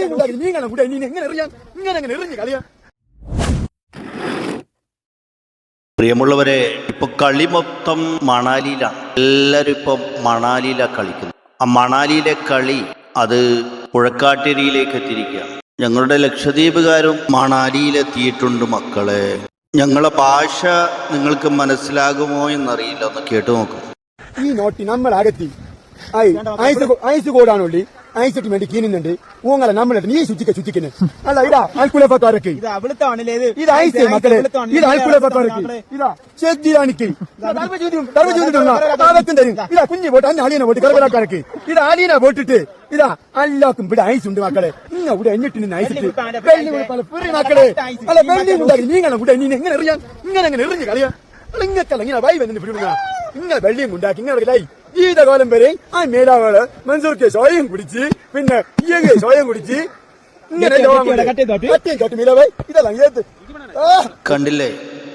നീ കൂടെ. നീ എങ്ങനെ എറിയാൻ ഇങ്ങനെ എങ്ങനെ എറിഞ്ഞ് കളിയാ? പ്രിയമുള്ളവരെ ഇപ്പൊ കളി മൊത്തം മണാലിയിലാണ്. എല്ലാവരും ഇപ്പം മണാലിയിലാണ് കളിക്കുന്നു ആ മണാലിയിലെ കളി അത് പുഴക്കാട്ടേരിയിലേക്ക് എത്തിയിരിക്കുകയാണ്. ഞങ്ങളുടെ ലക്ഷദ്വീപുകാരും മണാലിയിലെത്തിയിട്ടുണ്ട് മക്കളെ. ഞങ്ങളെ ഭാഷ നിങ്ങൾക്ക് മനസ്സിലാകുമോ എന്നറിയില്ല. ഒന്ന് കേട്ടു നോക്കൂ. ഈ നോട്ടി നമ്മൾ അകത്തി ഐസ് കോടാണുള്ളി. ഐസിട്ട് വേണ്ടി കീനുന്നുണ്ട്. ഊങ്ങളെ നമ്മളിട്ട് നീ ശുചിക്ക ശുചിക്കുന്നു അല്ല ഇതാ ആൽക്കുലപ്പക്കാരൊക്കെ ഇത് ഐസ് മക്കളെ. ഇത് ആൽക്കുലപ്പക്കാരൊക്കെ ഇതാ ചെദ്ദിരാണിക്ക് തരും. ഇതാ. കുഞ്ഞു പോട്ട് അന്ന് അളിയനെ പോട്ട് കറവലാക്കാരക്ക് ഇത് അളിയനെ പോട്ടിട്ട് ഇതാ എല്ലാവർക്കും ഇവിടെ ഐസ് ഉണ്ട് മക്കളെ. ഇന്ന ഇവിടെ എന്നിട്ട് നിന്ന് ഐസ് ഇട്ട്. വെള്ളി ഉടുപ്പാല മക്കളെ. അല്ല വെള്ളി ഉണ്ടാക്കി നീ ഇങ്ങനെ നീ എങ്ങനെ എറിയാം ഇങ്ങനെ എങ്ങനെ എറിഞ്ഞ് കളിയാ ഇങ്ങക്കല്ല ഇങ്ങനെ വൈ വന്നിട്ട് പിടിവിടുക ഇങ്ങനെ വെള്ളിയും ഉണ്ടാക്കി ഇങ്ങനെ ജീവിതകാലം വരെ ആ മേലാവൾ മൻസൂർക്ക് സ്വയം കുടിച്ച് പിന്നെ ഇയങ്ങ് സ്വയം കുടിച്ച്. ഇങ്ങനെ ഇതെല്ലാം ഏത്? കണ്ടില്ലേ?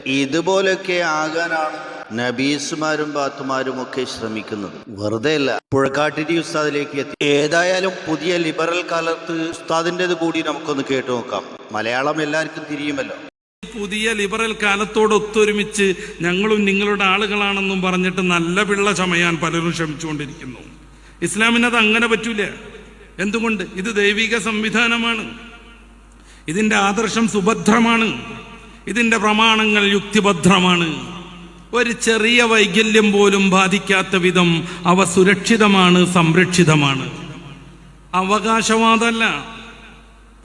ഇതുപോലൊക്കെ ആകാനാണ് നബീസുമാരും ബാത്തുമാരും ഒക്കെ ശ്രമിക്കുന്നത്. വെറുതെ അല്ല. പുഴക്കാട്ടിരി ഉസ്താദിലേക്ക് എത്തി. ഏതായാലും പുതിയ ലിബറൽ കാലത്ത് ഉസ്താദിന്റെത് കൂടി നമുക്കൊന്ന് കേട്ടു നോക്കാം. മലയാളം എല്ലാവർക്കും തിരിയുമല്ലോ. പുതിയ ലിബറൽ കാലത്തോട് ഒത്തൊരുമിച്ച് ഞങ്ങളും നിങ്ങളുടെ ആളുകളാണെന്നും പറഞ്ഞിട്ട് നല്ല പിള്ള ചമയാൻ പലരും ശ്രമിച്ചുകൊണ്ടിരിക്കുന്നു. ഇസ്ലാമിനത് അങ്ങനെ പറ്റൂല. എന്തുകൊണ്ട്? ഇത് ദൈവിക സംവിധാനമാണ്. ഇതിന്റെ ആദർശം സുഭദ്രമാണ്. ഇതിന്റെ പ്രമാണങ്ങൾ യുക്തിഭദ്രമാണ്. ഒരു ചെറിയ വൈകല്യം പോലും ബാധിക്കാത്ത വിധം അവ സുരക്ഷിതമാണ് സംരക്ഷിതമാണ്. അവകാശവാദമല്ല.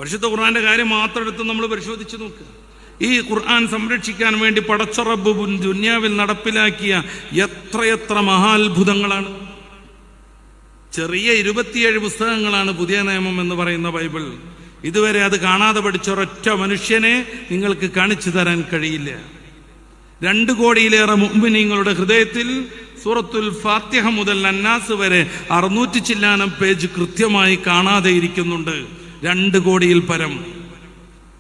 പരിശുദ്ധ ഖുർആന്റെ കാര്യം മാത്രം എടുത്ത് നമ്മൾ പരിശോധിച്ച് നോക്കുക ഈ ഖുർആൻ സംരക്ഷിക്കാൻ വേണ്ടി പടച്ചറബ് ദുന്യാവിൽ നടപ്പിലാക്കിയ എത്രയെത്ര മഹാത്ഭുതങ്ങളാണ്. ചെറിയ ഇരുപത്തിയേഴ് പുസ്തകങ്ങളാണ് പുതിയ നിയമം എന്ന് പറയുന്ന ബൈബിൾ. ഇതുവരെ അത് കാണാതെ പഠിച്ച ഒരൊറ്റ മനുഷ്യനെ നിങ്ങൾക്ക് കാണിച്ചു തരാൻ കഴിയില്ല. രണ്ട് കോടിയിലേറെ മുമ്പിനിങ്ങളുടെ ഹൃദയത്തിൽ സൂറത്തുൽ ഫാത്തിഹ മുതൽ അന്നാസ് വരെ അറുന്നൂറ്റി ചില്ലാനം പേജ് കൃത്യമായി കാണാതെ ഇരിക്കുന്നുണ്ട്. രണ്ട് കോടിയിൽ പരം.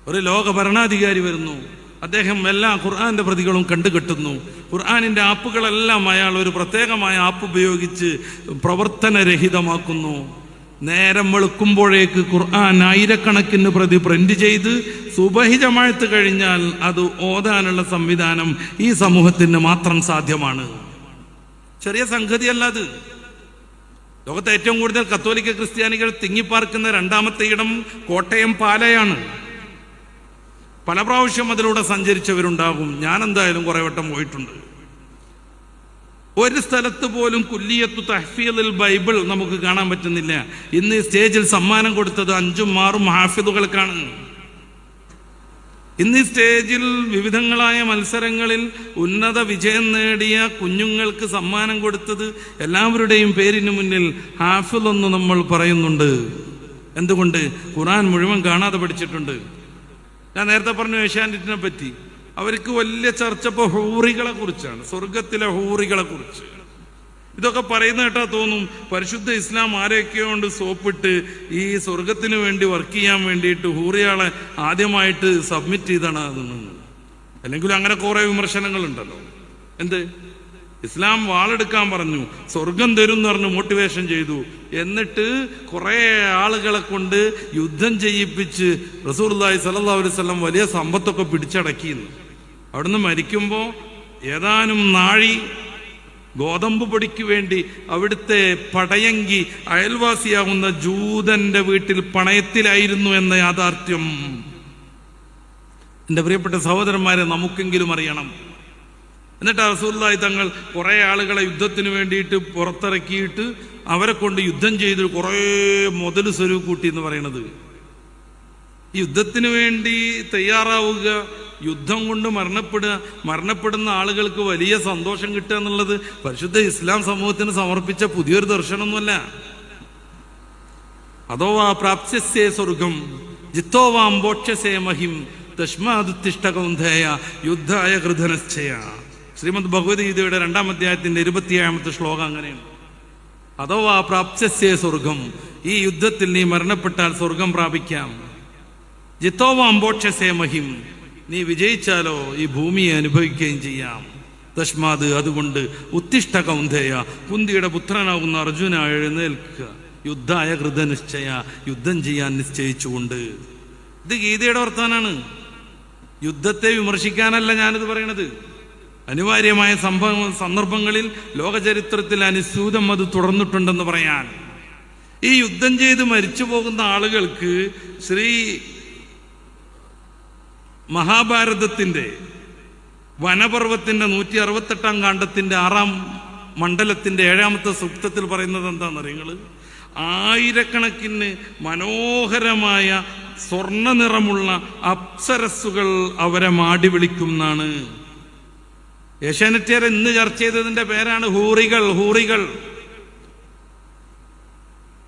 ഒരു ലോക ഭരണാധികാരി വരുന്നു. അദ്ദേഹം എല്ലാ ഖുർആാന്റെ പ്രതികളും കണ്ടുകെട്ടുന്നു. ഖുർആാനിന്റെ ആപ്പുകളെല്ലാം അയാൾ ഒരു പ്രത്യേകമായ ആപ്പ് ഉപയോഗിച്ച് പ്രവർത്തനരഹിതമാക്കുന്നു. നേരം വെളുക്കുമ്പോഴേക്ക് ഖുർആൻ ആയിരക്കണക്കിന് പ്രതി പ്രിന്റ് ചെയ്ത് സുബഹി കഴിഞ്ഞാൽ അത് ഓതാനുള്ള സംവിധാനം ഈ സമൂഹത്തിന് മാത്രം സാധ്യമാണ്. ചെറിയ സംഗതിയല്ല അത്. ലോകത്തെ ഏറ്റവും കൂടുതൽ കത്തോലിക്ക ക്രിസ്ത്യാനികൾ തിങ്ങിപ്പാർക്കുന്ന രണ്ടാമത്തെ ഇടം കോട്ടയം പാലയാണ്. പല പ്രാവശ്യം അതിലൂടെ സഞ്ചരിച്ചവരുണ്ടാകും. ഞാൻ എന്തായാലും കുറെ വട്ടം പോയിട്ടുണ്ട്. ഒരു സ്ഥലത്ത് പോലും കുല്ലിയത്തു തഹ്ഫീലിൽ ബൈബിൾ നമുക്ക് കാണാൻ പറ്റുന്നില്ല. ഇന്ന് സ്റ്റേജിൽ സമ്മാനം കൊടുത്തത് അഞ്ചും ആറും ഹാഫിദുകൾക്കാണ്. ഇന്ന് സ്റ്റേജിൽ വിവിധങ്ങളായ മത്സരങ്ങളിൽ ഉന്നത വിജയം നേടിയ കുഞ്ഞുങ്ങൾക്ക് സമ്മാനം കൊടുത്തത് എല്ലാവരുടെയും പേരിന് മുന്നിൽ ഹാഫിൽ എന്ന് നമ്മൾ പറയുന്നുണ്ട്. എന്തുകൊണ്ട്? ഖുറാൻ മുഴുവൻ കാണാതെ പഠിച്ചിട്ടുണ്ട്. ഞാൻ നേരത്തെ പറഞ്ഞു ഏഷ്യാനെറ്റിനെ പറ്റി. അവർക്ക് വലിയ ചർച്ച ഇപ്പോൾ ഹൂറികളെ കുറിച്ചാണ് സ്വർഗത്തിലെ ഹൂറികളെ കുറിച്ച്. ഇതൊക്കെ പറയുന്ന കേട്ടാ തോന്നും പരിശുദ്ധ ഇസ്ലാം ആരെയൊക്കെയോ കൊണ്ട് സോപ്പിട്ട് ഈ സ്വർഗത്തിന് വേണ്ടി വർക്ക് ചെയ്യാൻ വേണ്ടിയിട്ട് ഹൂറിയാളെ ആദ്യമായിട്ട് സബ്മിറ്റ് ചെയ്താണ് അതെന്ന് അല്ലെങ്കിലും അങ്ങനെ കുറെ വിമർശനങ്ങളുണ്ടല്ലോ. എന്ത്? ഇസ്ലാം വാളെടുക്കാൻ പറഞ്ഞു സ്വർഗം തരും എന്ന് പറഞ്ഞ് മോട്ടിവേഷൻ ചെയ്തു. എന്നിട്ട് കുറെ ആളുകളെ കൊണ്ട് യുദ്ധം ചെയ്യിപ്പിച്ച് റസൂർലായി സല്ലാ അലൈവല്ലം വലിയ സമ്പത്തൊക്കെ പിടിച്ചടക്കിയെന്ന് അവിടുന്ന് മരിക്കുമ്പോൾ ഏതാനും നാഴി ഗോതമ്പ് പൊടിക്ക് വേണ്ടി അവിടുത്തെ പടയങ്കി അയൽവാസിയാവുന്ന ജൂതന്റെ വീട്ടിൽ പണയത്തിലായിരുന്നു എന്ന യാഥാർത്ഥ്യം. എന്റെ പ്രിയപ്പെട്ട സഹോദരന്മാരെ നമുക്കെങ്കിലും അറിയണം. എന്നിട്ട് റസൂല്ലായി തങ്ങൾ കുറേ ആളുകളെ യുദ്ധത്തിന് വേണ്ടിയിട്ട് പുറത്തിറക്കിയിട്ട് അവരെ കൊണ്ട് യുദ്ധം ചെയ്ത് കുറേ മുതൽ സ്വരൂ കൂട്ടി എന്ന് പറയുന്നത് ഈ യുദ്ധത്തിന് വേണ്ടി തയ്യാറാവുക യുദ്ധം കൊണ്ട് മരണപ്പെടുക മരണപ്പെടുന്ന ആളുകൾക്ക് വലിയ സന്തോഷം കിട്ടുക എന്നുള്ളത് പരിശുദ്ധ ഇസ്ലാം സമൂഹത്തിന് സമർപ്പിച്ച പുതിയൊരു ദർശനമൊന്നുമല്ല. അതോവാ പ്രാപ്സ്യസേ സ്വർഗം ജിത്തോവാം ബോക്ഷസേ മഹിം തസ്മാതുത്തിഷ്ടകൗന്ധേയ യുദ്ധായ കൃതനശ്ചയ. ശ്രീമദ് ഭഗവത്ഗീതയുടെ രണ്ടാം അധ്യായത്തിന്റെ ഇരുപത്തിയേഴാമത്തെ ശ്ലോകം അങ്ങനെയാണ്. അഥവാ പ്രാപ്സ്യേ സ്വർഗം ഈ യുദ്ധത്തിൽ നീ മരണപ്പെട്ടാൽ സ്വർഗം പ്രാപിക്കാം. ജിത്തോവാം അമ്പോക്ഷസേ മഹിം നീ വിജയിച്ചാലോ ഈ ഭൂമിയെ അനുഭവിക്കുകയും ചെയ്യാം. തസ്മാത് അതുകൊണ്ട് ഉത്തിഷ്ട കൗന്ധേയ കുന്തിയുടെ പുത്രനാകുന്ന അർജുന എഴുന്നേൽക്കുക. യുദ്ധായ കൃതനിശ്ചയ യുദ്ധം ചെയ്യാൻ നിശ്ചയിച്ചുകൊണ്ട്. ഇത് ഗീതയുടെ വർത്താനാണ്. യുദ്ധത്തെ വിമർശിക്കാനല്ല ഞാനിത് പറയണത്. അനിവാര്യമായ സംഭവ സന്ദർഭങ്ങളിൽ ലോകചരിത്രത്തിൽ അനുസ്യൂതം അത് തുടർന്നിട്ടുണ്ടെന്ന് പറയാൻ. ഈ യുദ്ധം ചെയ്ത് മരിച്ചു പോകുന്ന ആളുകൾക്ക് ശ്രീ മഹാഭാരതത്തിന്റെ വനപർവത്തിന്റെ നൂറ്റി അറുപത്തെട്ടാം കാണ്ഡത്തിന്റെ ആറാം മണ്ഡലത്തിന്റെ ഏഴാമത്തെ സൂക്തത്തിൽ പറയുന്നത് എന്താണെന്ന് നിങ്ങൾ ആയിരക്കണക്കിന് മനോഹരമായ സ്വർണ നിറമുള്ള അപ്സരസ്സുകൾ അവരെ മാടി വിളിക്കും എന്നാണ്. ഏഷ്യാനെറ്റിയർ ഇന്ന് ചർച്ച ചെയ്തതിന്റെ പേരാണ് ഹൂറികൾ ഹൂറികൾ.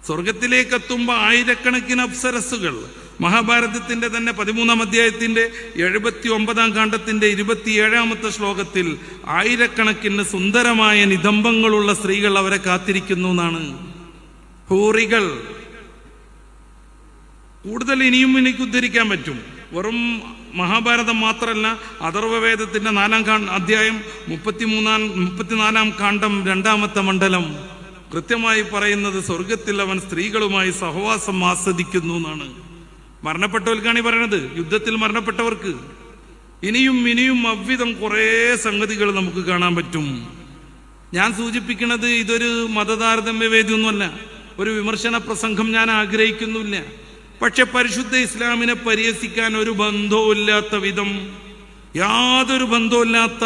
സ്വർഗത്തിലേക്ക് എത്തുമ്പോൾ ആയിരക്കണക്കിന് അപ്സരസുകൾ മഹാഭാരതത്തിന്റെ തന്നെ പതിമൂന്നാം അധ്യായത്തിന്റെ എഴുപത്തി ഒമ്പതാം കാണ്ഡത്തിന്റെ ഇരുപത്തിയേഴാമത്തെ ശ്ലോകത്തിൽ ആയിരക്കണക്കിന് സുന്ദരമായ നിതംബങ്ങളുള്ള സ്ത്രീകൾ അവരെ കാത്തിരിക്കുന്നു എന്നാണ്. ഹൂറികൾ. കൂടുതൽ ഇനിയും എനിക്ക് ഉദ്ധരിക്കാൻ പറ്റും. വെറും മഹാഭാരതം മാത്രമല്ല അഥർവവേദത്തിന്റെ നാലാം കാ അധ്യായം മുപ്പത്തിമൂന്നാം മുപ്പത്തിനാലാം കാണ്ഡം രണ്ടാമത്തെ മണ്ഡലം. കൃത്യമായി പറയുന്നത് സ്വർഗത്തിൽ അവൻ സ്ത്രീകളുമായി സഹവാസം ആസ്വദിക്കുന്നു എന്നാണ്. മരണപ്പെട്ടവർക്കാണ് ഈ പറയണത്. യുദ്ധത്തിൽ മരണപ്പെട്ടവർക്ക്. ഇനിയും ഇനിയും അവ്വിധം കുറേ സംഗതികൾ നമുക്ക് കാണാൻ പറ്റും. ഞാൻ സൂചിപ്പിക്കുന്നത് ഇതൊരു മതതാരതമ്യ വേദിയൊന്നുമല്ല ഒരു വിമർശന പ്രസംഗം ഞാൻ ആഗ്രഹിക്കുന്നില്ല പക്ഷെ പരിശുദ്ധ ഇസ്ലാമിനെ പരിഹസിക്കാൻ ഒരു ബന്ധവുമില്ലാത്ത വിധം യാതൊരു ബന്ധവുമില്ലാത്ത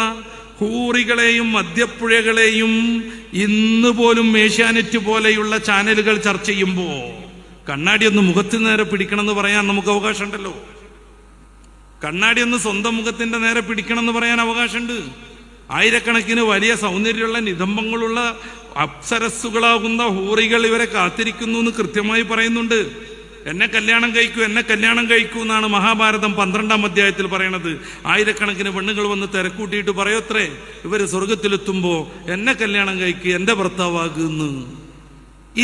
ഹൂറികളെയും മദ്യപ്പുഴകളെയും ഇന്ന് പോലും ഏഷ്യാനെറ്റ് പോലെയുള്ള ചാനലുകൾ ചർച്ച ചെയ്യുമ്പോൾ കണ്ണാടി ഒന്ന് മുഖത്തിന് നേരെ പിടിക്കണം എന്ന് പറയാൻ നമുക്ക് അവകാശമുണ്ടല്ലോ. കണ്ണാടി ഒന്ന് സ്വന്തം മുഖത്തിന്റെ നേരെ പിടിക്കണം എന്ന് പറയാൻ അവകാശമുണ്ട്. ആയിരക്കണക്കിന് വലിയ സൗന്ദര്യമുള്ള നിതംബങ്ങളുള്ള അപ്സരസ്സുകളാകുന്ന ഹൂറികൾ ഇവരെ കാത്തിരിക്കുന്നു എന്ന് കൃത്യമായി പറയുന്നുണ്ട്. എന്നെ കല്യാണം കഴിക്കൂ എന്നെ കല്യാണം കഴിക്കൂ എന്നാണ് മഹാഭാരതം പന്ത്രണ്ടാം അധ്യായത്തിൽ പറയണത്. ആയിരക്കണക്കിന് പെണ്ണുങ്ങൾ വന്ന് തിരക്കൂട്ടിയിട്ട് പറയത്രേ ഇവർ സ്വർഗത്തിലെത്തുമ്പോ എന്നെ കല്യാണം കഴിക്കുക എന്റെ ഭർത്താവാകുന്നു.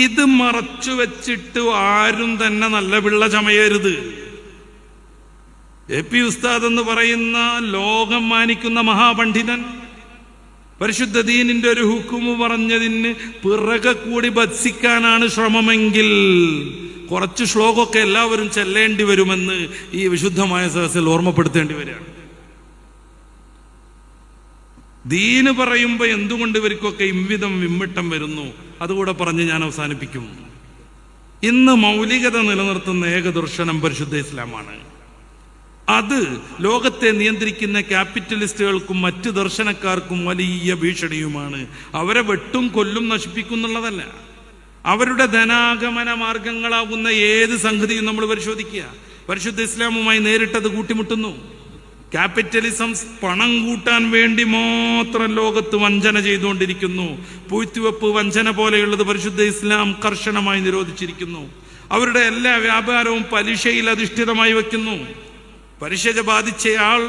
ഇത് മറച്ചു വെച്ചിട്ട് ആരും തന്നെ നല്ല പിള്ള ചമയരുത്. എ പി ഉസ്താദ് എന്ന് പറയുന്ന ലോകം മാനിക്കുന്ന മഹാപണ്ഡിതൻ പരിശുദ്ധ ദീനിന്റെ ഒരു ഹുക്കുമ് പറഞ്ഞതിന് പിറകെ കൂടി ഭത്സിക്കാനാണ് ശ്രമമെങ്കിൽ കുറച്ച് ശ്ലോകമൊക്കെ എല്ലാവരും ചെല്ലേണ്ടി വരുമെന്ന് ഈ വിശുദ്ധമായ സദസ്സിൽ ഓർമ്മപ്പെടുത്തേണ്ടി വരികയാണ്. ദീന് പറയുമ്പോൾ എന്തുകൊണ്ട് ഇവർക്കൊക്കെ ഇംവിധം വിമ്മിട്ടം വരുന്നു? അതുകൂടെ പറഞ്ഞ് ഞാൻ അവസാനിപ്പിക്കും. ഇന്ന് മൗലികത നിലനിർത്തുന്ന ഏകദർശനം പരിശുദ്ധ ഇസ്ലാമാണ്. അത് ലോകത്തെ നിയന്ത്രിക്കുന്ന ക്യാപിറ്റലിസ്റ്റുകൾക്കും മറ്റ് ദർശനക്കാർക്കും വലിയ ഭീഷണിയുമാണ്. അവരെ വെട്ടും കൊല്ലും നശിപ്പിക്കുന്നുള്ളതല്ല അവരുടെ ധനാഗമന മാർഗങ്ങളാകുന്ന ഏത് സംഗതിയും നമ്മൾ പരിശോധിക്കുക. പരിശുദ്ധ ഇസ്ലാമുമായി നേരിട്ടത് കൂട്ടിമുട്ടുന്നു. ക്യാപിറ്റലിസം പണം കൂട്ടാൻ വേണ്ടി മാത്രം ലോകത്ത് വഞ്ചന ചെയ്തുകൊണ്ടിരിക്കുന്നു. പൂഴ്ത്തിവെപ്പ് വഞ്ചന പോലെയുള്ളത് പരിശുദ്ധ ഇസ്ലാം കർശനമായി നിരോധിച്ചിരിക്കുന്നു. അവരുടെ എല്ലാ വ്യാപാരവും പലിശയിൽ അധിഷ്ഠിതമായി വയ്ക്കുന്നു. പലിശ ബാധിച്ചയാൾ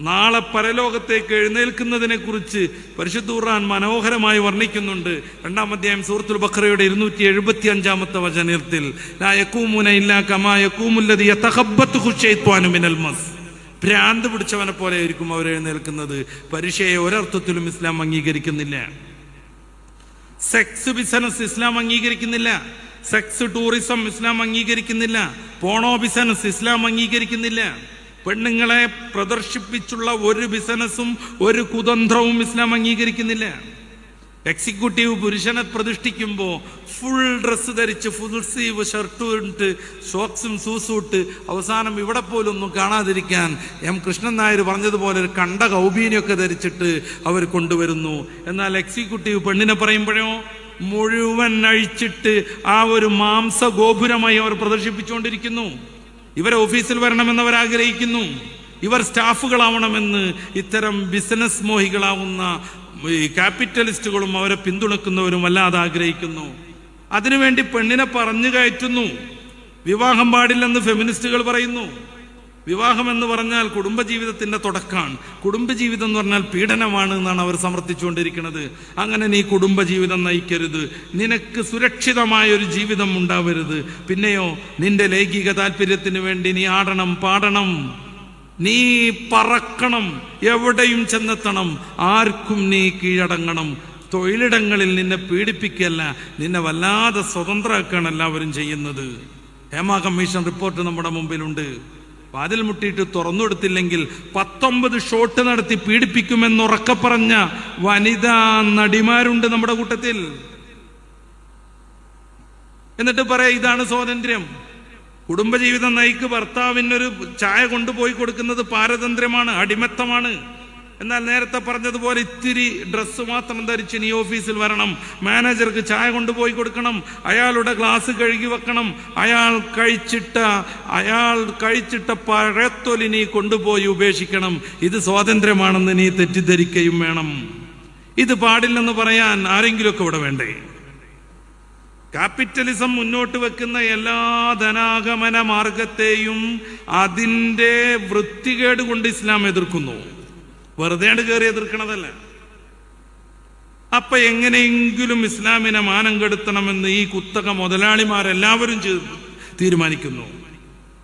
നാളെ പരലോകത്തേക്ക് എഴുന്നേൽക്കുന്നതിനെ കുറിച്ച് പരിശുദ്ധ ഖുർആൻ മനോഹരമായി വർണിക്കുന്നുണ്ട്. രണ്ടാം അധ്യായം സൂറത്തുൽ ബഖറയുടെ ഇരുന്നൂറ്റി എഴുപത്തി അഞ്ചാമത്തെ വചനത്തിൽ ഇല്ലാ കമാ മിനൽ മസ് ഭ്രാന്ത് പിടിച്ചവനെ പോലെ ആയിരിക്കും അവർ എഴുന്നേൽക്കുന്നത്. പരീക്ഷയെ ഒരർത്ഥത്തിലും ഇസ്ലാം അംഗീകരിക്കുന്നില്ല. സെക്സ് ബിസിനസ് ഇസ്ലാം അംഗീകരിക്കുന്നില്ല. സെക്സ് ടൂറിസം ഇസ്ലാം അംഗീകരിക്കുന്നില്ല. പോണോ ബിസിനസ് ഇസ്ലാം അംഗീകരിക്കുന്നില്ല. പെണ്ണുങ്ങളെ പ്രദർശിപ്പിച്ചുള്ള ഒരു ബിസിനസ്സും ഒരു കുതന്ത്രവും ഇസ്ലാം അംഗീകരിക്കുന്നില്ല. എക്സിക്യൂട്ടീവ് പുരുഷനെ പ്രതിഷ്ഠിക്കുമ്പോൾ ഫുൾ ഡ്രസ്സ് ധരിച്ച് ഫുൾ സ്ലീവ് ഷർട്ടും ഇട്ട് ഷോക്സും സൂസും ഇട്ട് അവസാനം ഇവിടെ പോലും ഒന്നും കാണാതിരിക്കാൻ എം കൃഷ്ണൻ നായർ പറഞ്ഞതുപോലെ ഒരു കണ്ട കൗബീനിയൊക്കെ ധരിച്ചിട്ട് അവർ കൊണ്ടുവരുന്നു. എന്നാൽ എക്സിക്യൂട്ടീവ് പെണ്ണിനെ പറയുമ്പോഴോ മുഴുവൻ അഴിച്ചിട്ട് ആ ഒരു മാംസ ഗോപുരമായി അവർ പ്രദർശിപ്പിച്ചുകൊണ്ടിരിക്കുന്നു. ഇവരെ ഓഫീസിൽ വരണമെന്ന് അവർ ആഗ്രഹിക്കുന്നു ഇവർ സ്റ്റാഫുകളാവണമെന്ന് ഇത്തരം ബിസിനസ് മോഹികളാവുന്ന ക്യാപിറ്റലിസ്റ്റുകളും അവരെ പിന്തുണക്കുന്നവരും വല്ലാതെ ആഗ്രഹിക്കുന്നു. അതിനുവേണ്ടി പെണ്ണിനെ പറഞ്ഞു കയറ്റുന്നു. വിവാഹം പാടില്ലെന്ന് ഫെമിനിസ്റ്റുകൾ പറയുന്നു. വിവാഹം എന്ന് പറഞ്ഞാൽ കുടുംബജീവിതത്തിന്റെ തുടക്കമാണ് കുടുംബജീവിതം എന്ന് പറഞ്ഞാൽ പീഡനമാണ് എന്നാണ് അവർ സമർത്ഥിച്ചുകൊണ്ടിരിക്കുന്നത്. അങ്ങനെ നീ കുടുംബജീവിതം നയിക്കരുത്. നിനക്ക് സുരക്ഷിതമായ ഒരു ജീവിതം ഉണ്ടാവരുത്. പിന്നെയോ നിന്റെ ലൈംഗിക താല്പര്യത്തിന് വേണ്ടി നീ ആടണം പാടണം. നീ പറക്കണം. എവിടെയും ചെന്നെത്തണം. ആർക്കും നീ കീഴടങ്ങണം. തൊഴിലിടങ്ങളിൽ നിന്നെ പീഡിപ്പിക്കല്ല നിന്നെ വല്ലാതെ സ്വതന്ത്രമാക്കുകയാണ് എല്ലാവരും ചെയ്യുന്നത്. ഹേമ കമ്മീഷൻ റിപ്പോർട്ട് നമ്മുടെ മുമ്പിലുണ്ട്. വാതിൽ മുട്ടിയിട്ട് തുറന്നു കൊടുത്തില്ലെങ്കിൽ പത്തൊമ്പത് ഷോട്ട് നടത്തി പീഡിപ്പിക്കുമെന്ന് പറഞ്ഞ വനിതാ നടിമാരുണ്ട് നമ്മുടെ കൂട്ടത്തിൽ. എന്നിട്ട് പറയാ ഇതാണ് സ്വാതന്ത്ര്യം. കുടുംബജീവിതം നയിക്ക് ഭർത്താവിനൊരു ചായ കൊണ്ടുപോയി കൊടുക്കുന്നത് പാരതന്ത്ര്യമാണ് അടിമത്തമാണ്. എന്നാൽ നേരത്തെ പറഞ്ഞതുപോലെ ഇത്തിരി ഡ്രസ്സ് മാത്രം ധരിച്ച് നീ ഓഫീസിൽ വരണം. മാനേജർക്ക് ചായ കൊണ്ടുപോയി കൊടുക്കണം. അയാളുടെ ഗ്ലാസ് കഴുകി വെക്കണം. അയാൾ കഴിച്ചിട്ട അയാൾ കഴിച്ചിട്ട പഴത്തൊലി നീ കൊണ്ടുപോയി ഉപേക്ഷിക്കണം. ഇത് സ്വാതന്ത്ര്യമാണെന്ന് നീ തെറ്റിദ്ധരിക്കുകയും വേണം. ഇത് പാടില്ലെന്ന് പറയാൻ ആരെങ്കിലുമൊക്കെ ഇവിടെ വേണ്ടേ? ക്യാപിറ്റലിസം മുന്നോട്ട് വെക്കുന്ന എല്ലാ ധനാഗമന മാർഗത്തെയും അതിന്റെ വൃത്തികേട് കൊണ്ട് ഇസ്ലാം എതിർക്കുന്നു. വെറുതെ കയറി എതിർക്കണതല്ല. അപ്പൊ എങ്ങനെയെങ്കിലും ഇസ്ലാമിനെ മാനം കെടുത്തണമെന്ന് ഈ കുത്തക മുതലാളിമാരെല്ലാവരും തീരുമാനിക്കുന്നു.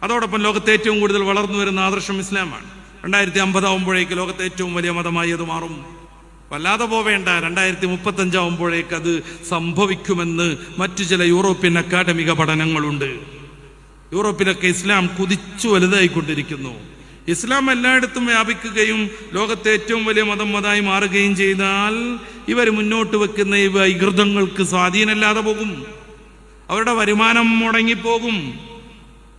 അതോടൊപ്പം ലോകത്തെ ഏറ്റവും കൂടുതൽ വളർന്നു വരുന്ന ആദർശം ഇസ്ലാമാണ്. രണ്ടായിരത്തി അമ്പതാവുമ്പോഴേക്ക് ലോകത്തെ ഏറ്റവും വലിയ മതമായി അത് മാറും. വല്ലാതെ പോവേണ്ട രണ്ടായിരത്തി മുപ്പത്തഞ്ചാവുമ്പോഴേക്ക് അത് സംഭവിക്കുമെന്ന് മറ്റു ചില യൂറോപ്യൻ അക്കാഡമിക പഠനങ്ങളുണ്ട്. യൂറോപ്പിലൊക്കെ ഇസ്ലാം കുതിച്ചു വലുതായിക്കൊണ്ടിരിക്കുന്നു. ഇസ്ലാം എല്ലായിടത്തും വ്യാപിക്കുകയും ലോകത്തെ ഏറ്റവും വലിയ മതം മതമായി മാറുകയും ചെയ്താൽ ഇവർ മുന്നോട്ട് വെക്കുന്ന ഈ വൈകൃതങ്ങൾക്ക് സ്വാധീനമില്ലാതെ പോകും. അവരുടെ വരുമാനം മുടങ്ങിപ്പോകും.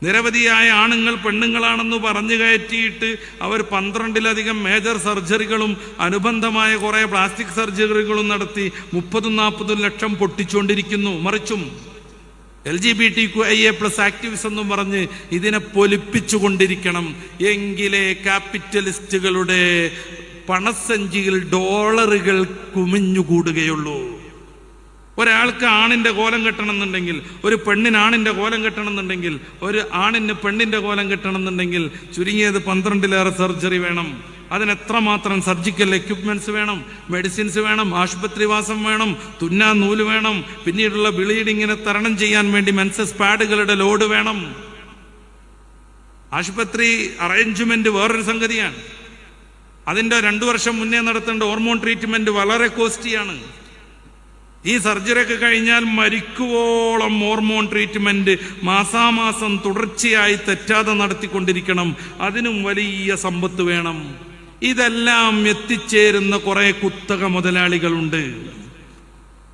നിരവധിയായ ആണുങ്ങൾ പെണ്ണുങ്ങളാണെന്ന് പറഞ്ഞു കയറ്റിയിട്ട് അവർ പന്ത്രണ്ടിലധികം മേജർ സർജറികളും അനുബന്ധമായ കുറേ പ്ലാസ്റ്റിക് സർജറികളും നടത്തി മുപ്പതും നാൽപ്പതും ലക്ഷം പൊട്ടിച്ചുകൊണ്ടിരിക്കുന്നു. മറിച്ചും L G B T Q I A plus activism എന്നും പറഞ്ഞ് ഇതിനെ പൊലിപ്പിച്ചുകൊണ്ടിരിക്കണം. എങ്കിലേ ക്യാപിറ്റലിസ്റ്റുകളുടെ പണസഞ്ചിയിൽ ഡോളറുകൾ കുമിഞ്ഞുകൂടുകയുള്ളൂ. ഒരാൾക്ക് ആണിന്റെ കോലം കെട്ടണമെന്നുണ്ടെങ്കിൽ ഒരു പെണ്ണിന് ആണിന്റെ കോലം കെട്ടണമെന്നുണ്ടെങ്കിൽ ഒരു ആണിന് പെണ്ണിന്റെ കോലം കെട്ടണമെന്നുണ്ടെങ്കിൽ ചുരുങ്ങിയത് പന്ത്രണ്ടിലേറെ സർജറി വേണം. അതിന് എത്രമാത്രം സർജിക്കൽ എക്യുപ്മെന്റ്സ് വേണം മെഡിസിൻസ് വേണം ആശുപത്രിവാസം വേണം തുന്നാൻ നൂൽ വേണം പിന്നീടുള്ള ബ്ലീഡിങ്ങിനെ തരണം ചെയ്യാൻ വേണ്ടി മെൻസസ് പാഡുകളുടെ ലോഡ് വേണം. ആശുപത്രി അറേഞ്ച്മെന്റ് വേറൊരു സംഗതിയാണ്. അതിന്റെ രണ്ടു വർഷം മുന്നേ നടത്തേണ്ട ഹോർമോൺ ട്രീറ്റ്മെന്റ് വളരെ കോസ്റ്റിയാണ് ഈ സർജറി ഒക്കെ കഴിഞ്ഞാൽ മരിക്കുവോളം ഹോർമോൺ ട്രീറ്റ്മെന്റ് മാസാമാസം തുടർച്ചയായി തെറ്റാതെ നടത്തിക്കൊണ്ടിരിക്കണം. അതിനും വലിയ സമ്പത്ത് വേണം. ഇതെല്ലാം എത്തിച്ചേരുന്ന കുറെ കുത്തക മുതലാളികളുണ്ട്.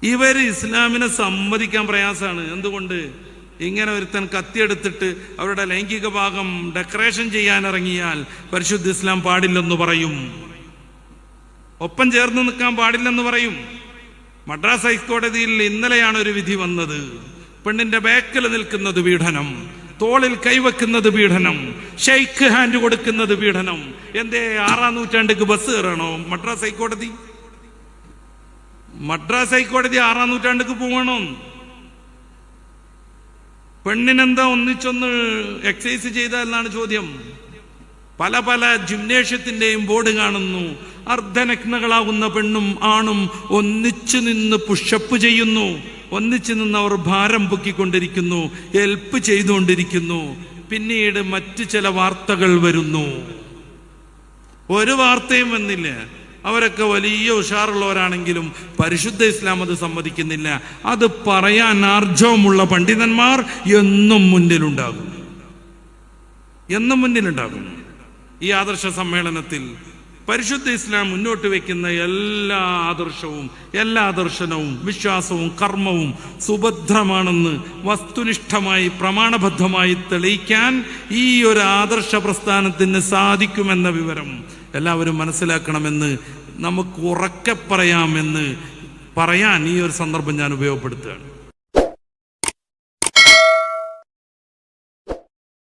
ഇവർ ഇസ്ലാമിനെ സമ്മതിക്കാൻ പ്രയാസമാണ്. എന്തുകൊണ്ട്? ഇങ്ങനെ ഒരുത്തൻ കത്തിയെടുത്തിട്ട് അവരുടെ ലൈംഗിക ഭാഗം ഡെക്കറേഷൻ ചെയ്യാൻ ഇറങ്ങിയാൽ പരിശുദ്ധ ഇസ്ലാം പാടില്ലെന്ന് പറയും. ഒപ്പം ചേർന്ന് നിൽക്കാൻ പാടില്ലെന്ന് പറയും. മദ്രാസ് ഹൈക്കോടതിയിൽ ഇന്നലെയാണ് ഒരു വിധി വന്നത്. പെണ്ണിന്റെ ബാക്കിൽ നിൽക്കുന്നത് പീഡനം തോളിൽ കൈവെക്കുന്നത് പീഡനം ഷെയ്ക്ക് ഹാൻഡ് കൊടുക്കുന്നത് പീഡനം. എന്തേ ആറാം നൂറ്റാണ്ടിക്ക് ബസ് കയറണോ? മദ്രാസ് ഹൈക്കോടതി? മദ്രാസ് ഹൈക്കോടതി ആറാം നൂറ്റാണ്ടിക്ക് പോകണോ. പെണ്ണിനെന്താ ഒന്നിച്ചൊന്ന് എക്സൈസ് ചെയ്ത എന്നാണ് ചോദ്യം. പല പല ജിംനേഷ്യത്തിന്റെയും ബോർഡ് കാണുന്നു. അർദ്ധനഗ്നകളാകുന്ന പെണ്ണും ആണും ഒന്നിച്ചു നിന്ന് പുഷപ്പ് ചെയ്യുന്നു. ഒന്നിച്ചു നിന്ന് അവർ ഭാരം പൊക്കിക്കൊണ്ടിരിക്കുന്നു. ഹെൽപ്പ് ചെയ്തുകൊണ്ടിരിക്കുന്നു. പിന്നീട് മറ്റു ചില വാർത്തകൾ വരുന്നു. ഒരു വാർത്തയും വന്നില്ല. അവരൊക്കെ വലിയ ഉഷാറുള്ളവരാണെങ്കിലും പരിശുദ്ധ ഇസ്ലാം അത് സമ്മതിക്കുന്നില്ല. അത് പറയാൻ ആർജവമുള്ള പണ്ഡിതന്മാർ എന്നും മുന്നിലുണ്ടാകും. എന്നും മുന്നിലുണ്ടാകും. ഈ ആദർശ സമ്മേളനത്തിൽ പരിശുദ്ധ ഇസ്ലാം മുന്നോട്ട് വയ്ക്കുന്ന എല്ലാ ആദർശവും എല്ലാ ദർശനവും വിശ്വാസവും കർമ്മവും സുഭദ്രമാണെന്ന് വസ്തുനിഷ്ഠമായി പ്രമാണബദ്ധമായി തെളിയിക്കാൻ ഈ ഒരു ആദർശ പ്രസ്ഥാനത്തിന് സാധിക്കുമെന്ന വിവരം എല്ലാവരും മനസ്സിലാക്കണമെന്ന് നമുക്ക് ഉറക്കെ പറയാമെന്ന് പറയാൻ ഈ ഒരു സന്ദർഭം ഞാൻ ഉപയോഗപ്പെടുത്തുകയാണ്.